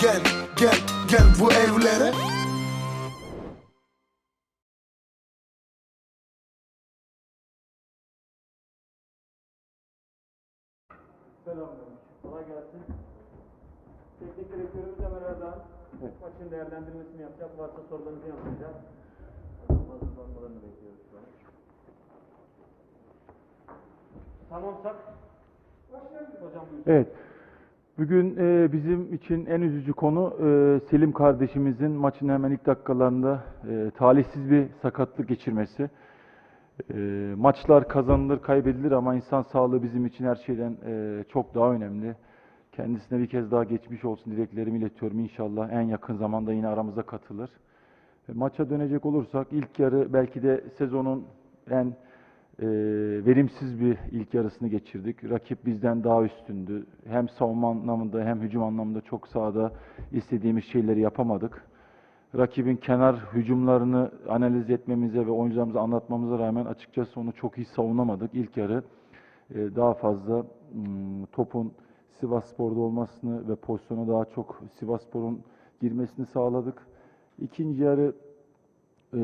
Gel gel gel bu evlere Selamünaleyküm. Kolay gelsin. Teknik direktörümüz Ömer Erdoğan. Maçın değerlendirmesini yapacak. Varsa sorularınızı yanıtlayacak. Hazırlanmalarını bekliyoruz şu an. Tamamsak başlayalım. Hocam buyurun. Evet. Bugün e, bizim için en üzücü konu e, Selim kardeşimizin maçın hemen ilk dakikalarında e, talihsiz bir sakatlık geçirmesi. E, maçlar kazanılır, kaybedilir ama insan sağlığı bizim için her şeyden e, çok daha önemli. Kendisine bir kez daha geçmiş olsun dileklerimi iletiyorum. İnşallah en yakın zamanda yine aramıza katılır. E, maça dönecek olursak ilk yarı belki de sezonun en e, verimsiz bir ilk yarısını geçirdik. Rakip bizden daha üstündü. Hem savunma anlamında hem hücum anlamında çok sahada istediğimiz şeyleri yapamadık. Rakibin kenar hücumlarını analiz etmemize ve oyuncularımıza anlatmamıza rağmen açıkçası onu çok iyi savunamadık. İlk yarı e, daha fazla mm, topun Sivasspor'da olmasını ve pozisyona daha çok Sivasspor'un girmesini sağladık. İkinci yarı e,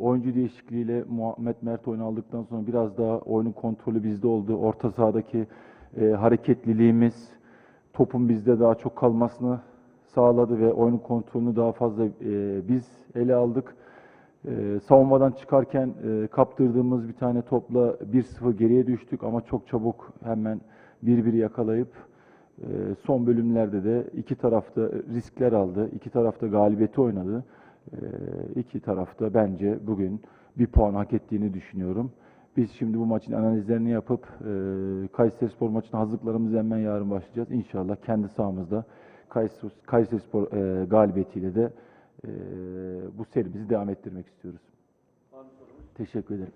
oyuncu değişikliğiyle Muhammed Mert oyunu aldıktan sonra biraz daha oyunun kontrolü bizde oldu. Orta sahadaki e, hareketliliğimiz topun bizde daha çok kalmasını sağladı ve oyunun kontrolünü daha fazla e, biz ele aldık. E, savunmadan çıkarken e, kaptırdığımız bir tane topla 1-0 geriye düştük ama çok çabuk hemen 1-1 yakalayıp e, son bölümlerde de iki tarafta riskler aldı. iki tarafta galibiyeti oynadı. E, iki tarafta bence bugün bir puan hak ettiğini düşünüyorum. Biz şimdi bu maçın analizlerini yapıp e, Kayserispor maçına hazırlıklarımızı hemen yarın başlayacağız. İnşallah kendi sahamızda Kayseri, Kayserispor e, galibiyetiyle de e, bu serimizi devam ettirmek istiyoruz. Teşekkür ederim.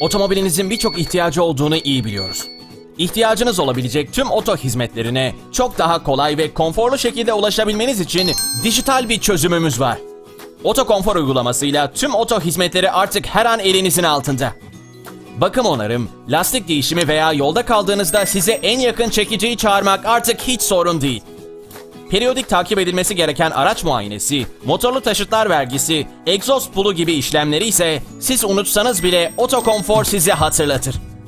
Otomobilinizin birçok ihtiyacı olduğunu iyi biliyoruz. İhtiyacınız olabilecek tüm oto hizmetlerine çok daha kolay ve konforlu şekilde ulaşabilmeniz için dijital bir çözümümüz var. Oto Konfor uygulamasıyla tüm oto hizmetleri artık her an elinizin altında. Bakım onarım, lastik değişimi veya yolda kaldığınızda size en yakın çekiciyi çağırmak artık hiç sorun değil. Periyodik takip edilmesi gereken araç muayenesi, motorlu taşıtlar vergisi, egzoz pulu gibi işlemleri ise siz unutsanız bile Otokonfor size hatırlatır.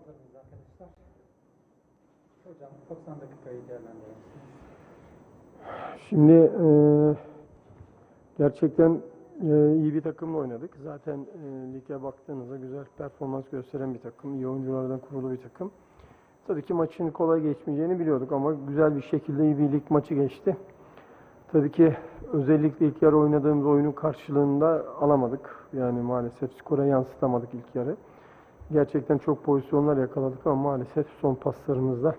Hazır mıyız arkadaşlar? Hocam 90 dakikayı değerlendirelim. Şimdi e, gerçekten e, iyi bir takımla oynadık. Zaten e, lige baktığınızda güzel performans gösteren bir takım, iyi oyunculardan kurulu bir takım. Tabii ki maçın kolay geçmeyeceğini biliyorduk ama güzel bir şekilde iyi bir lig maçı geçti. Tabii ki özellikle ilk yarı oynadığımız oyunun karşılığında alamadık. Yani maalesef skora yansıtamadık ilk yarı. Gerçekten çok pozisyonlar yakaladık ama maalesef son paslarımızda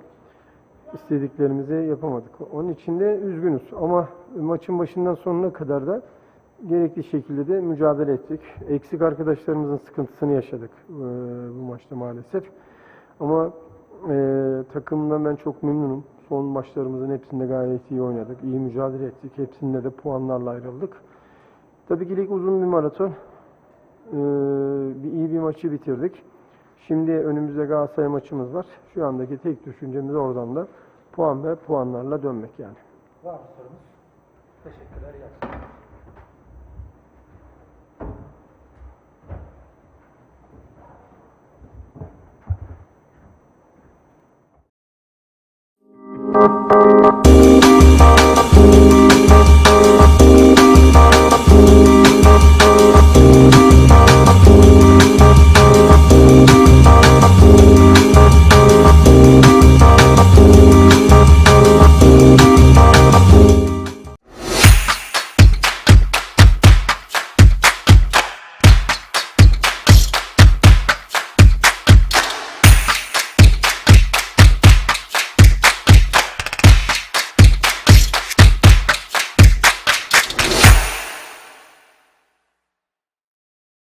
istediklerimizi yapamadık. Onun için de üzgünüz ama maçın başından sonuna kadar da gerekli şekilde de mücadele ettik. Eksik arkadaşlarımızın sıkıntısını yaşadık e, bu maçta maalesef. Ama e, takımdan ben çok memnunum. Son maçlarımızın hepsinde gayet iyi oynadık. iyi mücadele ettik. Hepsinde de puanlarla ayrıldık. Tabii ki lig uzun bir maraton. Ee, bir iyi bir maçı bitirdik. Şimdi önümüzde Galatasaray maçımız var. Şu andaki tek düşüncemiz oradan da puan ve puanlarla dönmek yani. Var mı sorumuz? Teşekkürler. Akşamlar. Thank